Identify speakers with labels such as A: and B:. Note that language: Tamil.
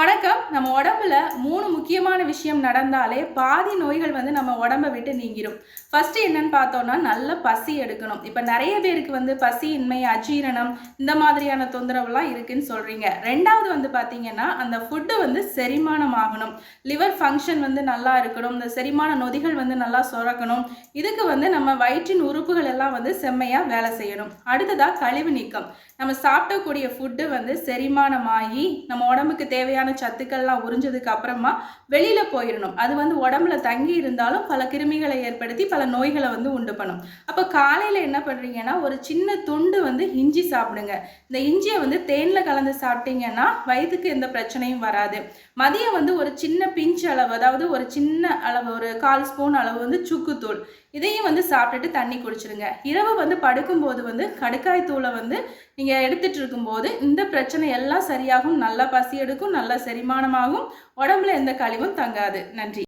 A: வணக்கம். நம்ம உடம்புல மூணு முக்கியமான விஷயம் நடந்தாலே பாதி நோய்கள் வந்து நம்ம உடம்பை விட்டு நீங்கிரும். ஃபர்ஸ்ட் என்னன்னு பார்த்தோம்னா நல்ல பசி எடுக்கணும். இப்போ நிறைய பேருக்கு வந்து பசியின்மை அஜீரணம் இந்த மாதிரியான தொந்தரவுலாம் இருக்குன்னு சொல்றீங்க. ரெண்டாவது வந்து பார்த்தீங்கன்னா அந்த ஃபுட்டு வந்து செரிமானம் ஆகணும் லிவர் ஃபங்க்ஷன் வந்து நல்லா இருக்கணும். இந்த செரிமான நொதிகள் வந்து நல்லா சுரக்கணும். இதுக்கு வந்து நம்ம வயிற்றின் உறுப்புகள் எல்லாம் வந்து செம்மையாக வேலை செய்யணும். அடுத்ததாக கழிவு நீக்கம். நம்ம சாப்பிடக்கூடிய ஃபுட்டு வந்து செரிமானமாகி நம்ம உடம்புக்கு தேவையான சத்துக்கள்லாம் உறிஞ்சதுக்கு அப்புறமா வெளியில போயிடணும். அது வந்து உடம்புல தங்கி இருந்தாலும் பல கிருமிகளை ஏற்படுத்தி பல நோய்களை வந்து உண்டு பண்ணும். அப்போ காலையில என்ன பண்றீங்கன்னா ஒரு சின்ன துண்டு வந்து இஞ்சி சாப்பிடுங்க. இந்த இஞ்சியை வந்து தேன்ல கலந்து சாப்பிட்டீங்கன்னா வயிற்றுக்கு எந்த பிரச்சனையும் வராது. மதியம் வந்து ஒரு சின்ன பிஞ்ச் அளவு அதாவது ஒரு சின்ன அளவு ஒரு கால் ஸ்பூன் அளவு வந்து சுக்குத்தூள். இதையும் வந்து சாப்பிட்டுட்டு தண்ணி குடிச்சிருங்க. இரவு வந்து படுக்கும்போது வந்து கடுக்காய் தூளை வந்து நீங்கள் எடுத்துட்டு இருக்கும்போது இந்த பிரச்சனை எல்லாம் சரியாகும் நல்லா பசி எடுக்கும் நல்லா செரிமானமாகும். உடம்புல எந்த கழிவும் தங்காது. நன்றி.